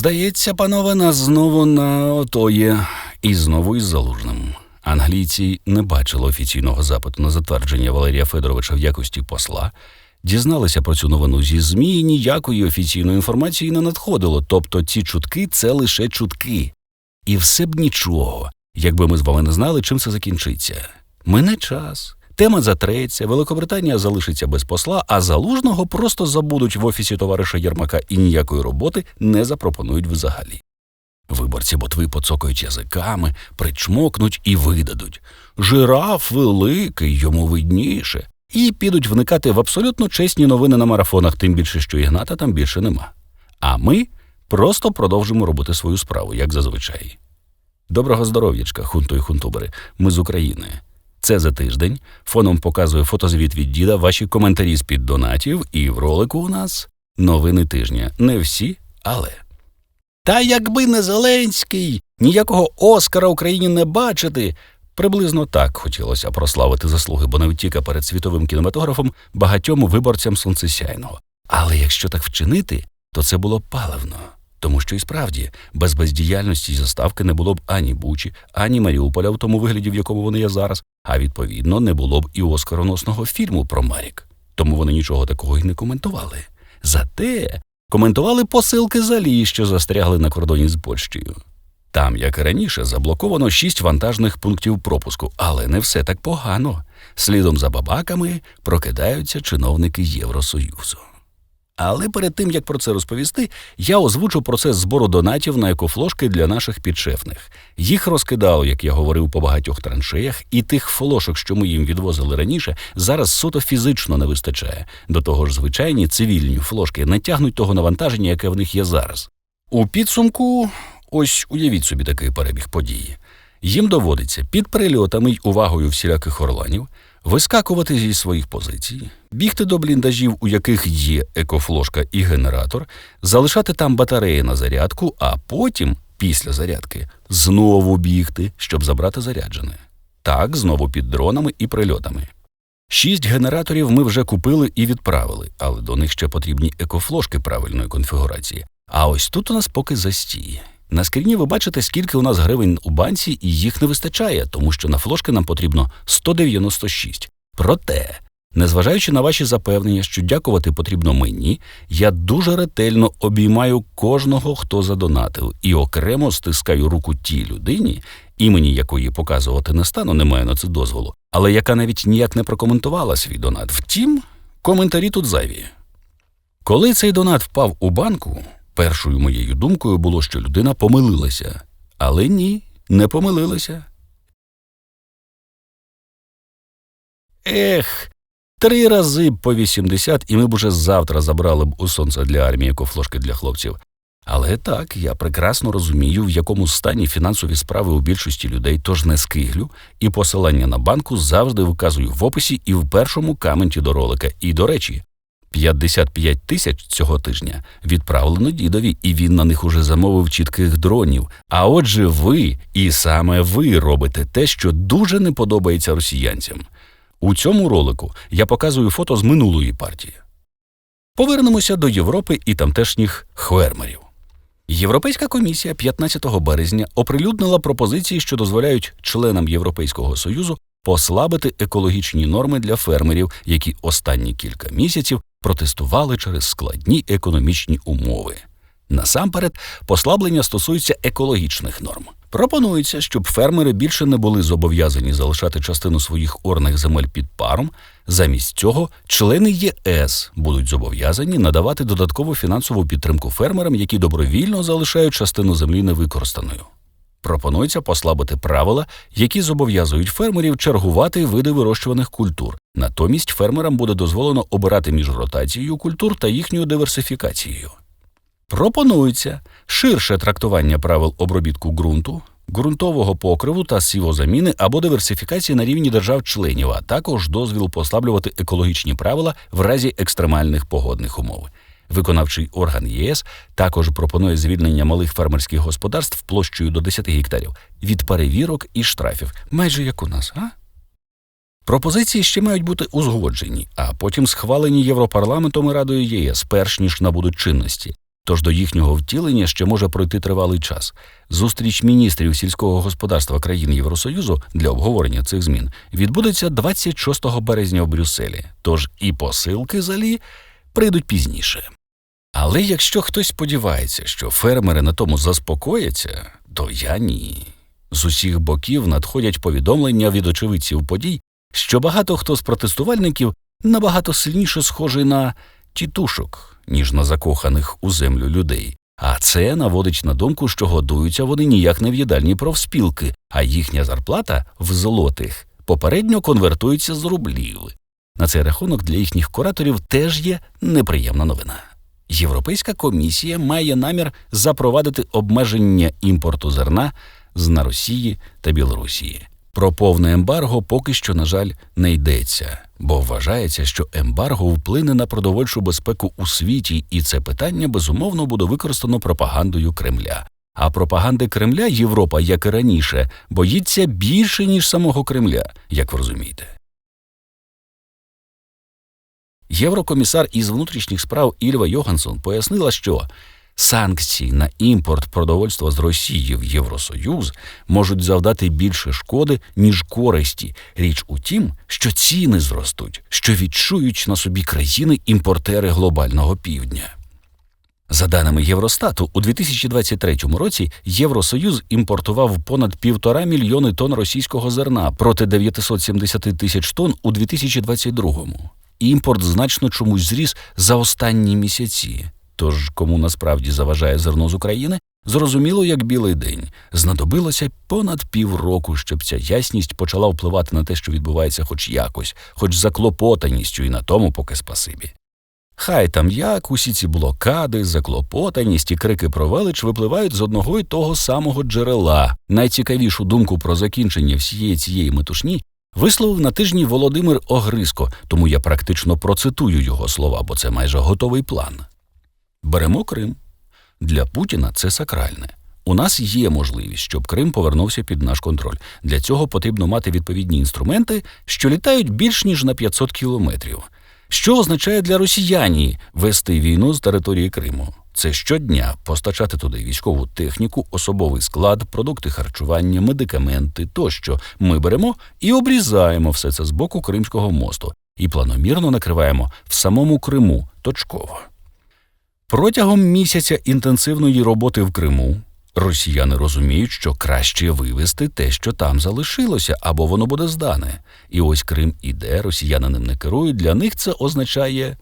Здається, панове, нас знову на отоє, і знову із залужним. Англійці не бачили офіційного запиту на затвердження Валерія Федоровича в якості посла, дізналися про цю новину зі ЗМІ і ніякої офіційної інформації не надходило. Тобто ці чутки це лише чутки. І все б нічого, якби ми з вами не знали, чим це закінчиться. Мине час, тема затреться, Великобританія залишиться без посла, а залужного просто забудуть в офісі товариша Єрмака і ніякої роботи не запропонують взагалі. Виборці ботви поцокають язиками, причмокнуть і видадуть. Жираф великий, йому видніше. І підуть вникати в абсолютно чесні новини на марафонах, тим більше, що Ігната там більше нема. А ми просто продовжимо робити свою справу, як зазвичай. Доброго здоров'ячка, хунто і хунтубери. Ми з України. Це за тиждень. Фоном показує фотозвіт від діда, ваші коментарі з під донатів, і в ролику у нас новини тижня. Не всі, але. Та якби не Зеленський, ніякого Оскара Україні не бачити. Приблизно так хотілося прославити заслуги Бонавтіка перед світовим кінематографом багатьом виборцям сонцесяйного. Але якщо так вчинити, то це було паливно. Тому що і справді без бездіяльності заставки не було б ані Бучі, ані Маріуполя в тому вигляді, в якому вони є зараз, а відповідно не було б і оскароносного фільму про Марік. Тому вони нічого такого й не коментували. Зате коментували посилки залі, що застрягли на кордоні з Польщею. Там, як і раніше, заблоковано шість вантажних пунктів пропуску, але не все так погано. Слідом за бабаками прокидаються чиновники Євросоюзу. Але перед тим як про це розповісти, я озвучу процес збору донатів на екофлошки для наших підшефних. Їх розкидало, як я говорив, по багатьох траншеях, і тих флошок, що ми їм відвозили раніше, зараз суто фізично не вистачає. До того ж, звичайні цивільні флошки не тягнуть того навантаження, яке в них є зараз. У підсумку, ось уявіть собі такий перебіг події. Їм доводиться під прильотами й увагою всіляких орланів вискакувати зі своїх позицій, бігти до бліндажів, у яких є екофлошка і генератор, залишати там батареї на зарядку, а потім, після зарядки, знову бігти, щоб забрати заряджене. Так, знову під дронами і прильотами. Шість генераторів ми вже купили і відправили, але до них ще потрібні екофлошки правильної конфігурації. А ось тут у нас поки застій. На скріні ви бачите, скільки у нас гривень у банці, і їх не вистачає, тому що на флошки нам потрібно 196. Проте, незважаючи на ваші запевнення, що дякувати потрібно мені, я дуже ретельно обіймаю кожного, хто задонатив, і окремо стискаю руку тій людині, імені якої показувати не стану, немає на це дозволу, але яка навіть ніяк не прокоментувала свій донат. Втім, коментарі тут зайві. Коли цей донат впав у банку. Першою моєю думкою було, що людина помилилася. Але ні, не помилилася. Ех, три рази по 80, і ми б уже завтра забрали б у сонце для армії кофлошки для хлопців. Але так, я прекрасно розумію, в якому стані фінансові справи у більшості людей, тож не скиглю, і посилання на банку завжди вказую в описі і в першому каменті до ролика. І, до речі, 55 тисяч цього тижня відправлено дідові, і він на них уже замовив чітких дронів. А отже, ви і саме ви робите те, що дуже не подобається росіянцям. У цьому ролику я показую фото з минулої партії. Повернемося до Європи і тамтешніх хвермерів. Європейська комісія 15 березня оприлюднила пропозиції, що дозволяють членам Європейського союзу послабити екологічні норми для фермерів, які останні кілька місяців протестували через складні економічні умови. Насамперед, послаблення стосується екологічних норм. Пропонується, щоб фермери більше не були зобов'язані залишати частину своїх орних земель під паром. Замість цього члени ЄС будуть зобов'язані надавати додаткову фінансову підтримку фермерам, які добровільно залишають частину землі невикористаною. Пропонується послабити правила, які зобов'язують фермерів чергувати види вирощуваних культур. Натомість фермерам буде дозволено обирати між ротацією культур та їхньою диверсифікацією. Пропонується ширше трактування правил обробітку ґрунту, ґрунтового покриву та сівозаміни або диверсифікації на рівні держав-членів, а також дозвіл послаблювати екологічні правила в разі екстремальних погодних умов. Виконавчий орган ЄС також пропонує звільнення малих фермерських господарств площею до 10 гектарів від перевірок і штрафів, майже як у нас, а? Пропозиції ще мають бути узгоджені, а потім схвалені Європарламентом і Радою ЄС, перш ніж набудуть чинності. Тож до їхнього втілення ще може пройти тривалий час. Зустріч міністрів сільського господарства країн Євросоюзу для обговорення цих змін відбудеться 26 березня в Брюсселі. Тож і посилки залі прийдуть пізніше. Але якщо хтось сподівається, що фермери на тому заспокояться, то я ні. З усіх боків надходять повідомлення від очевидців подій, що багато хто з протестувальників набагато сильніше схожий на тітушок, ніж на закоханих у землю людей. А це наводить на думку, що годуються вони ніяк не в їдальні профспілки, а їхня зарплата в злотих попередньо конвертується з рублів. На цей рахунок для їхніх кураторів теж є неприємна новина. Європейська комісія має намір запровадити обмеження імпорту зерна з Росії та Білорусі. Про повне ембарго поки що, на жаль, не йдеться, бо вважається, що ембарго вплине на продовольчу безпеку у світі, і це питання безумовно буде використано пропагандою Кремля. А пропаганди Кремля Європа, як і раніше, боїться більше ніж самого Кремля, як ви розумієте. Єврокомісар із внутрішніх справ Ільва Йогансон пояснила, що санкції на імпорт продовольства з Росії в Євросоюз можуть завдати більше шкоди, ніж користі. Річ у тім, що ціни зростуть, що відчують на собі країни імпортери глобального півдня. За даними Євростату, у 2023 році Євросоюз імпортував понад півтора мільйони тонн російського зерна проти 970 тисяч тонн у 2022 імпорт значно чомусь зріс за останні місяці. Тож кому насправді заважає зерно з України, зрозуміло, як білий день. Знадобилося понад півроку, щоб ця ясність почала впливати на те, що відбувається хоч якось, хоч заклопотаністю, і на тому поки спасибі. Хай там як усі ці блокади, заклопотаність і крики про велич випливають з одного й того самого джерела. Найцікавішу думку про закінчення всієї цієї метушні висловив на тижні Володимир Огриско, тому я практично процитую його слова, бо це майже готовий план. Беремо Крим. Для Путіна це сакральне. У нас є можливість, щоб Крим повернувся під наш контроль. Для цього потрібно мати відповідні інструменти, що літають більш ніж на 500 кілометрів. Що означає для росіяні вести війну з території Криму? Це щодня постачати туди військову техніку, особовий склад, продукти харчування, медикаменти тощо. Ми беремо і обрізаємо все це з боку Кримського мосту і планомірно накриваємо в самому Криму точково. Протягом місяця інтенсивної роботи в Криму росіяни розуміють, що краще вивезти те, що там залишилося, або воно буде здане. І ось Крим іде, росіяни ним не керують. Для них це означає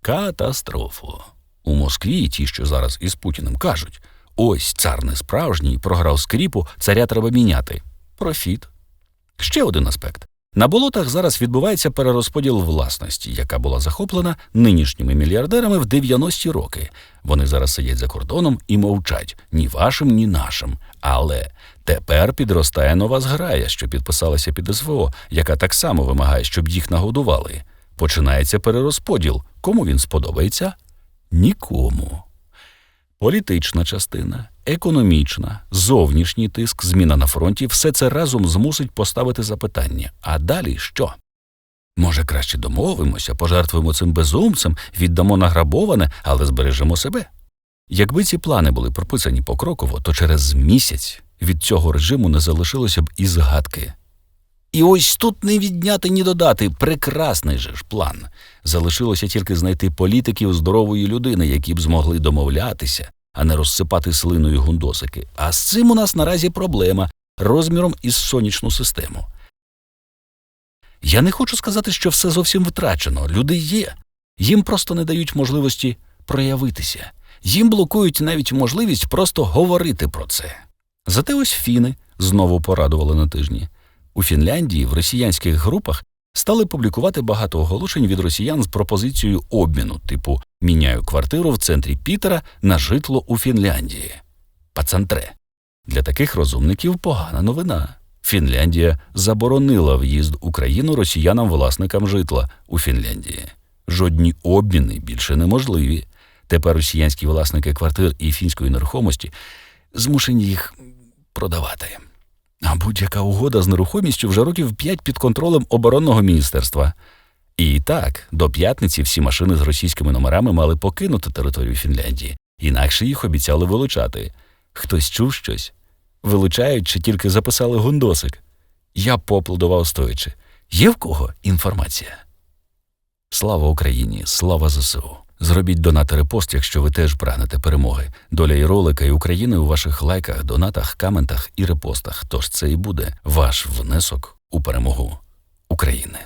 катастрофу. У Москві ті, що зараз із Путіним кажуть: ось цар не справжній, програв скріпу, царя треба міняти. Профіт. Ще один аспект. На болотах зараз відбувається перерозподіл власності, яка була захоплена нинішніми мільярдерами в 90-ті роки. Вони зараз сидять за кордоном і мовчать ні вашим, ні нашим. Але тепер підростає нова зграя, що підписалася під СВО, яка так само вимагає, щоб їх нагодували. Починається перерозподіл. Кому він сподобається? Нікому. Політична частина, економічна, зовнішній тиск, зміна на фронті все це разом змусить поставити запитання. А далі що? Може, краще домовимося, пожертвуємо цим безумцем, віддамо награбоване, але збережемо себе. Якби ці плани були прописані покроково, то через місяць від цього режиму не залишилося б і згадки. І ось тут не відняти, ні додати прекрасний же ж план. Залишилося тільки знайти політиків здорової людини, які б змогли домовлятися, а не розсипати слиною гундосики. А з цим у нас наразі проблема розміром із сонячну систему. Я не хочу сказати, що все зовсім втрачено. Люди є. Їм просто не дають можливості проявитися. Їм блокують навіть можливість просто говорити про це. Зате ось фіни знову порадували на тижні. У Фінляндії в росіянських групах стали публікувати багато оголошень від росіян з пропозицією обміну, типу міняю квартиру в центрі Пітера на житло у Фінляндії. Пацантре. Для таких розумників погана новина. Фінляндія заборонила в'їзд у країну росіянам-власникам житла у Фінляндії. Жодні обміни більше неможливі. Тепер росіянські власники квартир і фінської нерухомості змушені їх продавати. А будь-яка угода з нерухомістю вже років п'ять під контролем оборонного міністерства. І так, до п'ятниці всі машини з російськими номерами мали покинути територію Фінляндії. інакше їх обіцяли вилучати. Хтось чув щось? Вилучають чи тільки записали гундосик? Я поаплодував стоячи. Є в кого інформація? Слава Україні, слава ЗСУ. Зробіть донат репост, якщо ви теж прагнете перемоги. Доля і ролика і України у ваших лайках, донатах, коментах і репостах. Тож це і буде ваш внесок у перемогу України.